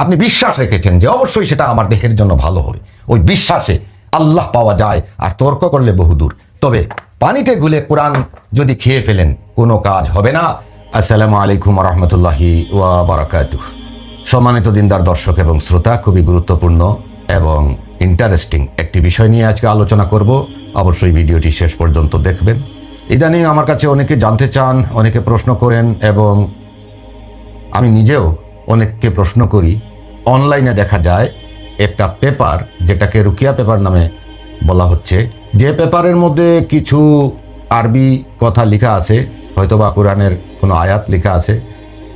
আপনি বিশ্বাস রেখেছেন যে অবশ্যই সেটা আমার দেহের জন্য ভালো হবে। ওই বিশ্বাসে আল্লাহ পাওয়া যায় আর তর্ক করলে বহুদূর। তবে পানিতে গুলে কোরআন যদি খেয়ে ফেলেন, কোনো কাজ হবে না। আসসালামু আলাইকুম রহমতুল্লাহি ওয়া বারাকাতুহ সম্মানিত দিনদার দর্শক এবং শ্রোতা, খুবই গুরুত্বপূর্ণ এবং ইন্টারেস্টিং একটি বিষয় নিয়ে আজকে আলোচনা করব। অবশ্যই ভিডিওটি শেষ পর্যন্ত দেখবেন। ইদানিং আমার কাছে অনেকে জানতে চান, অনেকে প্রশ্ন করেন এবং আমি নিজেও অনেককে প্রশ্ন করি, অনলাইনে দেখা যায় একটা পেপার যেটাকে রুকিয়া পেপার নামে বলা হচ্ছে। যে পেপারের মধ্যে কিছু আরবি কথা লেখা আছে, হয়তোবা কোরআনের কোনো আয়াত লেখা আছে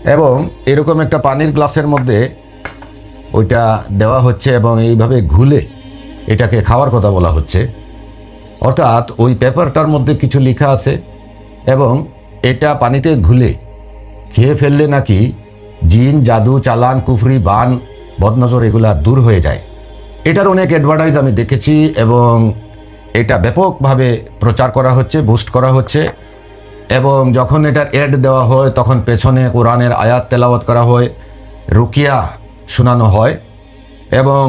এবং এরকম একটা পানির গ্লাসের মধ্যে ওইটা দেওয়া হচ্ছে এবং এইভাবে ঘুলে এটাকে খাওয়ার কথা বলা হচ্ছে। অর্থাৎ ওই পেপারটার মধ্যে কিছু লেখা আছে এবং এটা পানিতে ঘুলে খেয়ে ফেললে নাকি জিন, জাদু, চালান, কুফরি, বান, বদনজর এগুলা দূর হয়ে যায়। এটার অনেক অ্যাডভার্টাইজ আমি দেখেছি এবং এটা ব্যাপকভাবে প্রচার করা হচ্ছে বুস্ট করা হচ্ছে এবং যখন এটার অ্যাড দেওয়া হয়, তখন পেছনে কোরআনের আয়াত তেলাওয়াত করা হয়, রুকিয়া শোনানো হয় এবং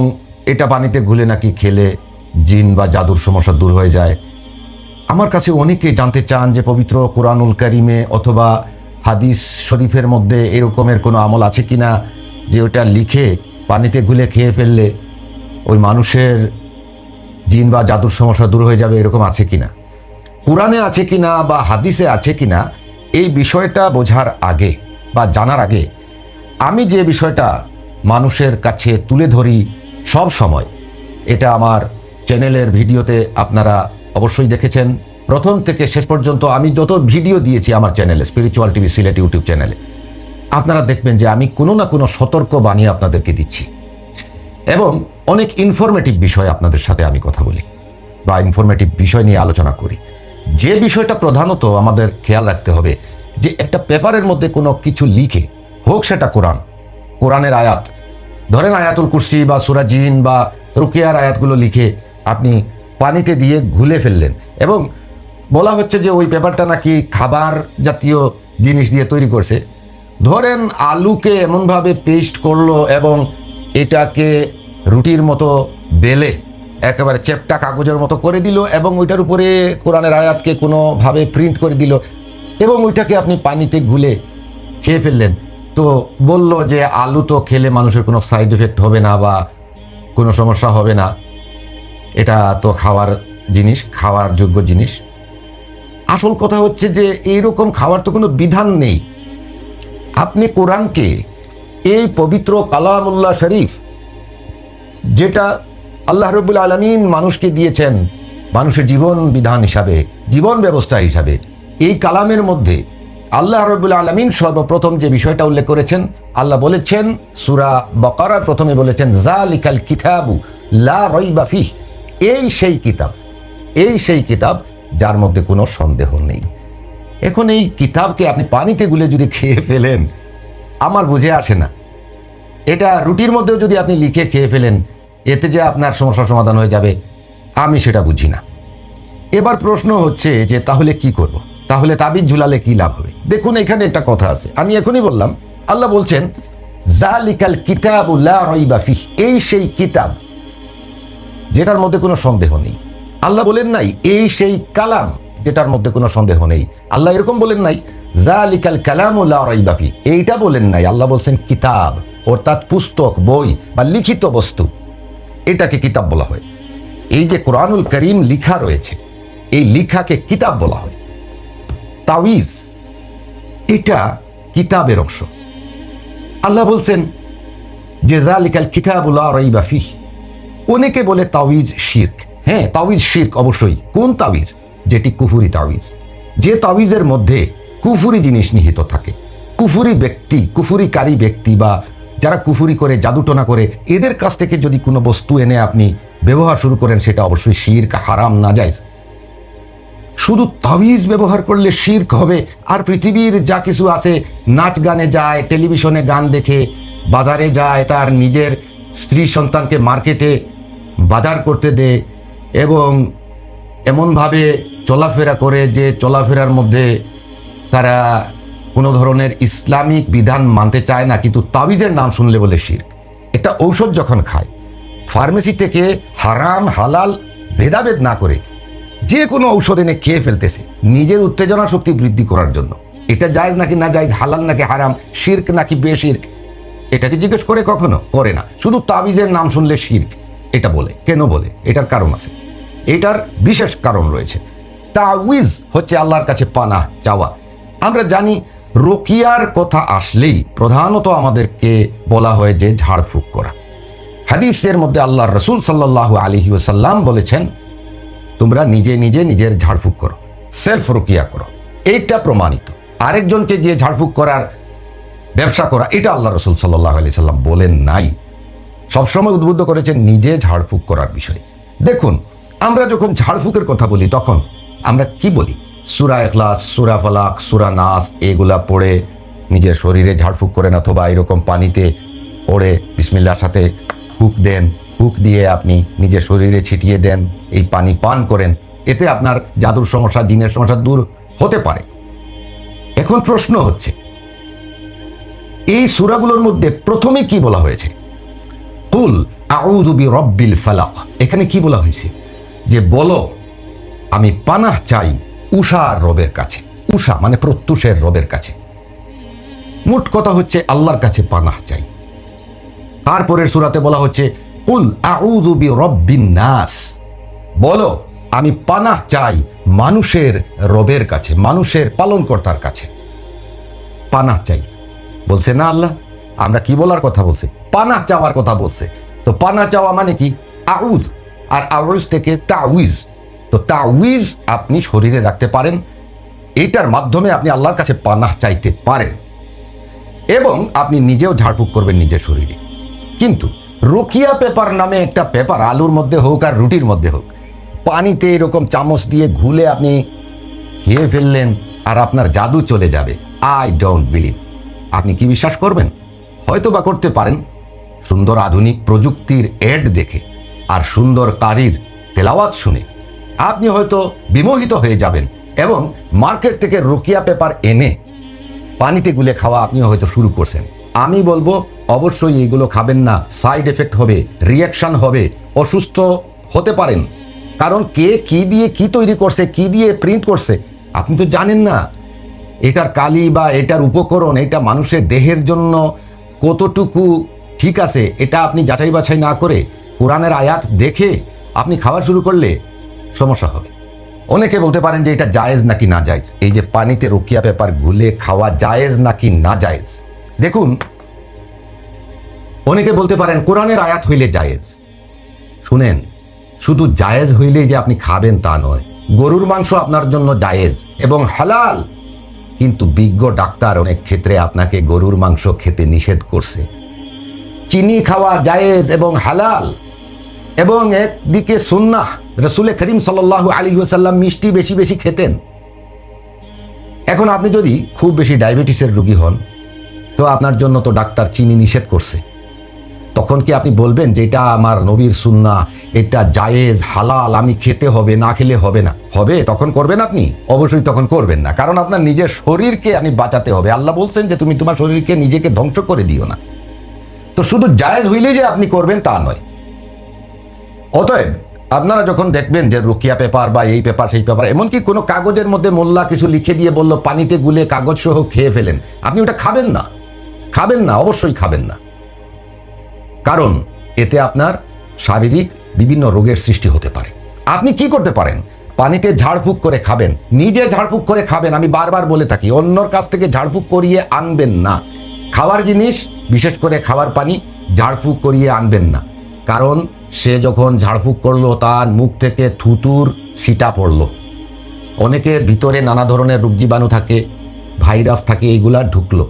এটা পানিতে গুলে নাকি খেলে জিন বা জাদুর সমস্যা দূর হয়ে যায়। আমার কাছে অনেকে জানতে চান যে পবিত্র কোরআনুল কারিমে অথবা হাদিস শরীফের মধ্যে এরকমের কোনো আমল আছে কি না? যে ওটা লিখে পানিতে গুলে খেয়ে ফেললে ওই মানুষের জিন বা জাদুর সমস্যা দূর হয়ে যাবে, এরকম আছে কি না? কোরআনে আছে কি না বা হাদিসে আছে কি না? এই বিষয়টা বোঝার আগে বা জানার আগে আমি যে বিষয়টা মানুষের কাছে তুলে ধরি সব সময়, এটা আমার চ্যানেলের ভিডিওতে আপনারা অবশ্যই দেখেছেন। প্রথম থেকে শেষ পর্যন্ত আমি যত ভিডিও দিয়েছি আমার চ্যানেলে স্পিরিচুয়াল টিভি সিলেট ইউটিউব চ্যানেলে, আপনারা দেখবেন যে আমি কোনো না কোনো সতর্ক বানিয়ে আপনাদেরকে দিচ্ছি। এবং অনেক ইনফরমেটিভ বিষয় আপনাদের সাথে আমি কথা বলি বা ইনফরমেটিভ বিষয় নিয়ে আলোচনা করি। যে বিষয়টা প্রধানত আমাদের খেয়াল রাখতে হবে যে একটা পেপারের মধ্যে কোনো কিছু লিখে, হোক সেটা কোরআন, কোরআনের আয়াত, ধরেন আয়াতুল কুরসি বা সুরাজিন বা রুকিয়ার আয়াতগুলো লিখে আপনি পানিতে দিয়ে ঘুলে ফেললেন এবং বলা হচ্ছে যে ওই পেপারটা নাকি খাবার জাতীয় জিনিস দিয়ে তৈরি করছে। ধরেন আলুকে এমনভাবে পেস্ট করল এবং এটাকে রুটির মতো বেলে, একেবারে চেপটা কাগজের মতো করে দিল এবং ওইটার উপরে কোরআনের আয়াতকে কোনোভাবে প্রিন্ট করে দিল এবং ওইটাকে আপনি পানিতে গুলে খেয়ে ফেললেন। তো বলল যে আলু তো খেলে মানুষের কোনো সাইড এফেক্ট হবে না বা কোনো সমস্যা হবে না। এটা তো খাওয়ার জিনিস, খাওয়ার যোগ্য জিনিস। আসল কথা হচ্ছে যে এইরকম খাওয়ার তো কোনো বিধান নেই। আপনি কোরআনকে এই পবিত্র কালামুল্লাহ শরীফ, যেটা আল্লাহ রবুল আলমিন মানুষকে দিয়েছেন মানুষের জীবন বিধান হিসাবে, জীবন ব্যবস্থা হিসাবে, এই কালামের মধ্যে আল্লাহ রবুল আলমিন সর্বপ্রথম যে বিষয়টা উল্লেখ করেছেন, আল্লাহ বলেছেন, সুরা বকারা প্রথমে বলেছেন জালিকাল কিতাবু লা রইবা ফিহ। এই সেই কিতাব, এই সেই কিতাব যার মধ্যে কোনো সন্দেহ নেই। এখন এই কিতাবকে আপনি পানিতে গুলে যদি খেয়ে ফেলেন, আমার বুঝে আসে না। এটা রুটির মধ্যেও যদি আপনি লিখে খেয়ে ফেলেন, এতে যে আপনার সমস্যার সমাধান হয়ে যাবে, আমি সেটা বুঝি না। এবার প্রশ্ন হচ্ছে যে, তাহলে কি করব। তাহলে তাবিজ ঝুলালে কি লাভ হবে? দেখুন, এখানে একটা কথা আছে। আমি এখনই বললাম, আল্লাহ বলছেন, জালিকাল কিতাব এই সেই কিতাব, যেটার মধ্যে কোনো সন্দেহ নেই। আল্লাহ বলেন নাই, এই সেই কালাম, যেটার মধ্যে কোনো সন্দেহ নেই। আল্লাহ এরকম বলেন নাই, জালিকাল কালাম ফি। এইটা বলেন নাই, আল্লাহ বলছেন কিতাব, অর্থাৎ পুস্তক, বই বা লিখিত বস্তু। এটাকে কিতাব বলা হয়। এই যে কোরআনুল করিম লিখা রয়েছে, এই লিখাকে কিতাব বলা হয়। তাওয়িজ, এটা কিতাবের অংশ। আল্লাহ বলছেন যে, জালিকাল কিতাবুল্লাহ রইবা ফিহ অনেকে বলে তাওয়িজ শির্ক। হ্যাঁ তাওয়িজ শির্ক অবশ্যই। কোন তাওয়িজ যেটি কুফুরি তাওয়িজ যে তাওয়িজের মধ্যে কুফুরি জিনিস নিহিত থাকে। কুফুরি ব্যক্তি, কুফুরিকারী ব্যক্তি বা যারা কুফুরি করে, জাদুটনা করে, এদের কাছ থেকে যদি কোনো বস্তু এনে আপনি ব্যবহার শুরু করেন, সেটা অবশ্যই শির্ক, হারাম না যায় শুধু তাবিজ ব্যবহার করলে শির্ক হবে, আর পৃথিবীর যা কিছু আছে, নাচ গানে যায়, টেলিভিশনে গান দেখে, বাজারে যায়, তার নিজের স্ত্রী সন্তানকে মার্কেটে বাজার করতে দে এবং এমনভাবে চলাফেরা করে যে চলাফেরার মধ্যে তারা কোনো ধরনের ইসলামিক বিধান মানতে চায় না, কিন্তু তাবিজের নাম শুনলে বলে শির্ক। একটা ঔষধ যখন খায়, ফার্মেসি থেকে হারাম, হালাল, ভেদাভেদ না করে যে কোনো ঔষধ এনে খেয়ে ফেলতেছে, নিজের উত্তেজনা শক্তি বৃদ্ধি করার জন্য। এটা জায়েজ নাকি না জায়েজ, হালাল নাকি হারাম, শির্ক নাকি বেশির্ক? এটাকে জিজ্ঞেস করে কখনো? করে না। শুধু তাবিজের নাম শুনলে শির্ক। এটা বলে, কেন বলে? এটার কারণ আছে। এটার বিশেষ কারণ রয়েছে। তাউইজ হচ্ছে আল্লাহর কাছে পানা চাওয়া। আমরা জানি রোকিয়ার কথা আসলেই প্রধানত আমাদেরকে বলা হয় যে ঝাড়ফুঁক করা। হাদিসের মধ্যে আল্লাহর রসুল সাল্লাহ আলহি ওসাল্লাম বলেছেন, তোমরা নিজে নিজে নিজের ঝাড়ফুঁক করো, সেলফ রোকিয়া করো। এইটা প্রমাণিত। আরেকজনকে গিয়ে ঝাড়ফুঁক করার, ব্যবসা করা, এটা আল্লাহ রসুল সাল্লাহ আলি সাল্লাম বলেন নাই। সবসময় উদ্বুদ্ধ করেছেন নিজে ঝাড়ফুঁক করার বিষয়ে। দেখুন, আমরা যখন ঝাড়ফুঁকের কথা বলি, তখন আমরা কি বলি? সুরা এখলাস সুরা ফালাক, সুরা নাস, এগুলা পড়ে নিজের শরীরে ঝাড়ফুঁক করেন অথবা এরকম পানিতে পড়ে বিসমিল্লার সাথে হুক দেন। হুক দিয়ে আপনি নিজের শরীরে ছিটিয়ে দেন, এই পানি পান করেন। এতে আপনার জাদুর সমস্যা দিনের সমস্যা দূর হতে পারে। এখন প্রশ্ন হচ্ছে, এই সূরাগুলোর মধ্যে প্রথমে কি বলা হয়েছে? কুল আউযু রব্বিল ফালাক। এখানে কি বলা হয়েছে? যে বলো, আমি পানাহ চাই উষার রবের কাছে। উষা মানে প্রত্যুষের রবের কাছে। মোট কথা হচ্ছে আল্লাহর কাছে পানাহ চাই। তারপরের সূরাতে বলা হচ্ছে, কুল আউযু রব্বিন নাস। বলো, আমি পানাহ চাই মানুষের রবের কাছে, মানুষের পালনকর্তার কাছে। পানাহ চাই। বলছে, না আল্লাহ, আমরা কি বলার কথা বলছি? পানা চাওয়ার কথা বলছে। তো পানা চাওয়া মানে কি? আউজ। আর আউজ থেকে তাউইজ। তো তাউইজ আপনি শরীরে রাখতে পারেন। এটার মাধ্যমে আপনি আল্লাহর কাছে পানাহ চাইতে পারেন। এবং আপনি নিজেও ঝাড়ফুঁক করবেন নিজের শরীরে। কিন্তু রোকিয়া পেপার নামে একটা পেপার আলুর মধ্যে হোক আর রুটির মধ্যে হোক, পানিতে এরকম চামচ দিয়ে ঘুলে আপনি খেয়ে ফেললেন আর আপনার জাদু চলে যাবে। আই ডোন্ট বিলিভ আপনি কি বিশ্বাস করবেন? হয়তো বা করতে পারেন। সুন্দর আধুনিক প্রযুক্তির এড দেখে আর সুন্দর কারির তেলাওয়াত শুনে। আপনি হয়তো বিমোহিত হয়ে যাবেন এবং মার্কেট থেকে রোকিয়া পেপার এনে পানিতে গুলে খাওয়া আপনি হয়তো শুরু করছেন। আমি বলব, অবশ্যই এগুলো খাবেন না। সাইড এফেক্ট হবে, রিয়াকশন হবে, অসুস্থ হতে পারেন। কারণ কে কি দিয়ে কি তৈরি করছে, কি দিয়ে প্রিন্ট করছে, আপনি তো জানেন না। এটার কালি বা এটার উপকরণ, এটা মানুষের দেহের জন্য কতটুকু ঠিক আছে, এটা আপনি যাচাই বাছাই না করে কোরআনের আয়াত দেখে আপনি খাওয়া শুরু করলে সমস্যা হবে। অনেকে বলতে পারেন যে এটা জায়েজ নাকি না জায়েজ? এই যে পানিতে রোকিয়া পেপার গুলে খাওয়া জায়েজ নাকি না জায়েজ? দেখুন, অনেকে বলতে পারেন কোরআনের আয়াত হইলে জায়েজ। শুনেন, শুধু জায়েজ হইলেই যে আপনি খাবেন তা নয়। গরুর মাংস আপনার জন্য জায়েজ এবং হালাল। কিন্তু বিজ্ঞ ডাক্তার অনেক ক্ষেত্রে আপনাকে গরুর মাংস খেতে নিষেধ করছে। চিনি খাওয়া জায়েজ এবং হালাল। এবং একদিকে সুন্নাহ রসুল করিম সাল আলী সাল্লাম মিষ্টি বেশি বেশি খেতেন। এখন আপনি যদি খুব বেশি ডায়াবেটিসের রোগী হন, তো আপনার জন্য তো ডাক্তার চিনি নিষেধ করছে। তখন কি আপনি বলবেন যে এটা আমার নবীর সুন্না এটা জায়েজ, হালাল, আমি খেতে হবে, না খেলে হবে না? হবে? তখন করবেন আপনি? অবশ্যই তখন করবেন না। কারণ আপনার নিজের শরীরকে আপনি বাঁচাতে হবে। আল্লাহ বলছেন যে তুমি তোমার শরীরকে নিজেকে ধ্বংস করে দিও না। তো শুধু জায়েজ হইলে যে আপনি করবেন তা নয়। অতএব আপনারা যখন দেখবেন যে রুকিয়া পেপার বা এই পেপার, সেই পেপার, এমনকি কোনো কাগজের মধ্যে মোল্লা কিছু লিখে দিয়ে বলল, পানিতে গুলে কাগজ সহ খেয়ে ফেলেন। আপনি ওটা খাবেন না। খাবেন না, অবশ্যই খাবেন না। কারণ এতে আপনার শারীরিক বিভিন্ন রোগের সৃষ্টি হতে পারে। আপনি কি করতে পারেন? পানিতে ঝাড়ফুঁক করে খাবেন। নিজে ঝাড়ফুঁক করে খাবেন, আমি বারবার বলে থাকি, অন্যর কাছ থেকে ঝাড়ফুঁক করিয়ে আনবেন না। খাওয়ার জিনিস, বিশেষ করে খাওয়ার পানি, ঝাড়ফুঁক করিয়ে আনবেন না। কারণ সে যখন ঝাড়ফুঁক করল, তার মুখ থেকে থুতুর সিটা পড়ল। অনেকের ভিতরে নানা ধরনের রোগ জীবাণু থাকে, ভাইরাস থাকে, এইগুলা ঢুকলো।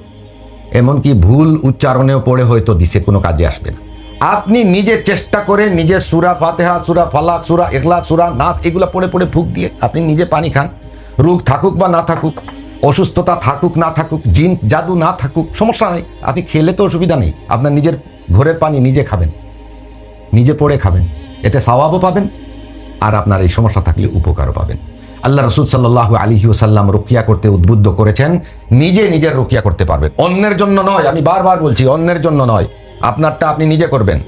এমনকি ভুল উচ্চারণেও পড়ে হয়তো দিছে, কোনো কাজে আসবে না। আপনি নিজে চেষ্টা করে নিজে সুরা ফাতেহা, সুরা ফালাক, সুরা এখলা সুরা নাচ এগুলো পড়ে পড়ে ফুক দিয়ে আপনি নিজে পানি খান। রোগ থাকুক বা না থাকুক অসুস্থতা থাকুক, না থাকুক, জিন, জাদু না থাকুক, সমস্যা নেই। আপনি খেলে তো অসুবিধা নেই। আপনার নিজের ঘরের পানি নিজে খাবেন। নিজে পড়ে খাবেন। এতে সওয়াবও পাবেন আর আপনার এই সমস্যা থাকলে উপকারও পাবেন। আল্লাহ রসুল সাল্লাহ আলী সাল্লাম রুকিয়া করতে উদ্বুদ্ধ করেছেন, নিজে নিজের রুকিয়া করতে পারবেন। অন্যের জন্য নয়, আমি বারবার বলছি, অন্যের জন্য নয়। আপনারটা আপনি নিজে করবেন।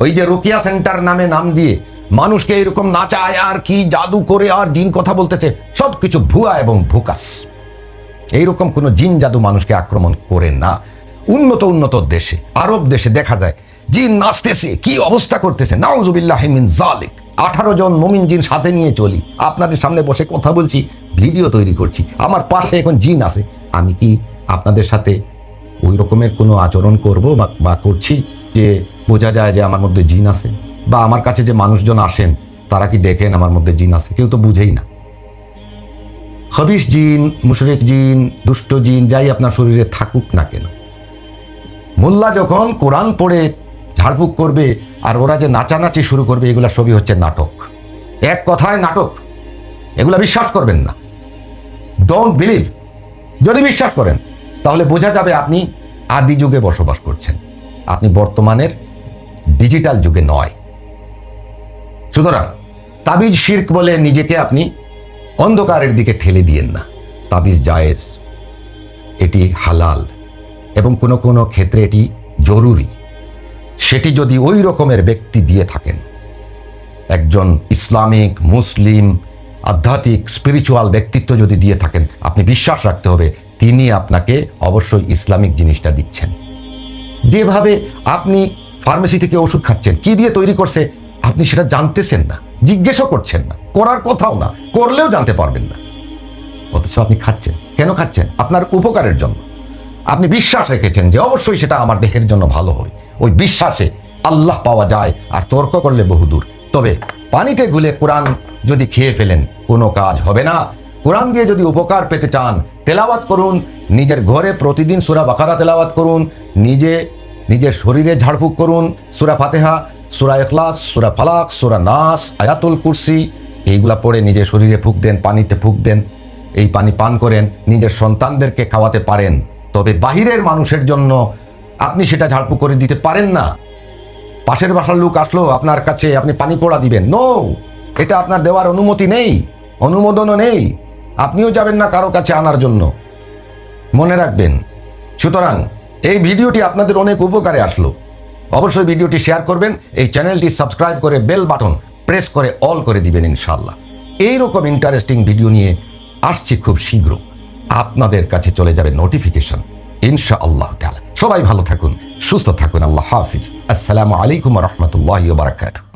ওই যে রুকিয়া সেন্টার নামে নাম দিয়ে মানুষকে এরকম নাচায়, আর কি জাদু করে, আর জিন কথা বলতেছে সব কিছু ভুয়া এবং ভুকাস। এইরকম কোনো জিন জাদু মানুষকে আক্রমণ করে না। উন্নত উন্নত দেশে, আরব দেশে দেখা যায়, জিন নাচতেছে, কি অবস্থা করতেছে? নাউজুবিল্লাহ মিন জালিক আঠারো জন মমিন জিন সাথে নিয়ে চলি। আপনাদের সামনে বসে কথা বলছি, ভিডিও তৈরি করছি। আমার পাশে এখন জিন আছে। আমি কি আপনাদের সাথে ওই রকমের কোনো আচরণ করব বা- বা করছি যে বোঝা যায় যে আমার মধ্যে জিন আছে? বা আমার কাছে যে মানুষজন আসেন, তারা কি দেখেন আমার মধ্যে জিন আছে? কেউ তো বুঝেই না। খবিস জিন, মুশরেক জিন, দুষ্ট জিন, যাই আপনার শরীরে থাকুক না কেন। মোল্লা যখন কোরআন পড়ে, ঝাড়ফুঁক করবে, আর ওরা যে নাচানাচি শুরু করবে, এগুলা সবই হচ্ছে নাটক। এক কথায় নাটক। এগুলা বিশ্বাস করবেন না। ডোন্ট বিলিভ যদি বিশ্বাস করেন, তাহলে বোঝা যাবে আপনি আদি যুগে বসবাস করছেন। আপনি বর্তমানের ডিজিটাল যুগে নয়। সুতরাং তাবিজ শির্ক বলে নিজেকে আপনি অন্ধকারের দিকে ঠেলে দিয়েন না। তাবিজ জায়েজ। এটি হালাল এবং কোনো কোনো ক্ষেত্রে এটি জরুরি। সেটি যদি ওই রকমের ব্যক্তি দিয়ে থাকেন। একজন ইসলামিক, মুসলিম, আধ্যাত্মিক, স্পিরিচুয়াল ব্যক্তিত্ব যদি দিয়ে থাকেন, আপনি বিশ্বাস রাখতে হবে, তিনি আপনাকে অবশ্যই ইসলামিক জিনিসটা দিচ্ছেন। যেভাবে আপনি ফার্মেসি থেকে ওষুধ খাচ্ছেন, কি দিয়ে তৈরি করছে, আপনি সেটা জানতেছেন না। জিজ্ঞেসও করছেন না, করার কথাও না, করলেও জানতে পারবেন না। অথচ আপনি খাচ্ছেন। কেন খাচ্ছেন? আপনার উপকারের জন্য। আপনি বিশ্বাস রেখেছেন যে অবশ্যই সেটা আমার দেহের জন্য ভালো হয়। ওই বিশ্বাসে আল্লাহ পাওয়া যায় আর তর্ক করলে বহুদূর। তবে পানিতে গুলে কোরআন যদি খেয়ে ফেলেন, কোনো কাজ হবে না। কোরআন দিয়ে যদি উপকার পেতে চান, তেলাওয়াত করুন, নিজের ঘরে প্রতিদিন সুরা বাকারা তেলাওয়াত করুন, নিজে, নিজের শরীরে ঝাড়ফুঁক করুন, সুরা ফাতেহা সুরা এখলাস সুরা ফালাক, সুরা নাস, আয়াতুল কুরসি, এইগুলা পড়ে নিজের শরীরে ফুক দেন, পানিতে ফুক দেন। এই পানি পান করেন, নিজের সন্তানদেরকে খাওয়াতে পারেন। তবে বাহিরের মানুষের জন্য আপনি সেটা ঝাড়ফুঁক করে দিতে পারেন না। পাশের বাসার লোক আসলো, আপনার কাছে আপনি পানি পোড়া দিবেন? নো এটা আপনার দেওয়ার অনুমতি নেই, অনুমোদনও নেই। আপনিও যাবেন না কারও কাছে আনার জন্য। মনে রাখবেন। সুতরাং এই ভিডিওটি আপনাদের অনেক উপকারে আসলো। অবশ্যই ভিডিওটি শেয়ার করবেন, এই চ্যানেলটি সাবস্ক্রাইব করে বেল বাটন প্রেস করে অল করে দিবেন ইনশাল্লাহ এইরকম ইন্টারেস্টিং ভিডিও নিয়ে আসছি খুব শীঘ্র। আপনাদের কাছে চলে যাবে নোটিফিকেশন ইনশা আল্লাহ সবাই ভালো থাকুন, সুস্থ থাকুন, আল্লাহ হাফিজ। আসসালামু আলাইকুম রহমতুল্লাহ বারাকাতুহ।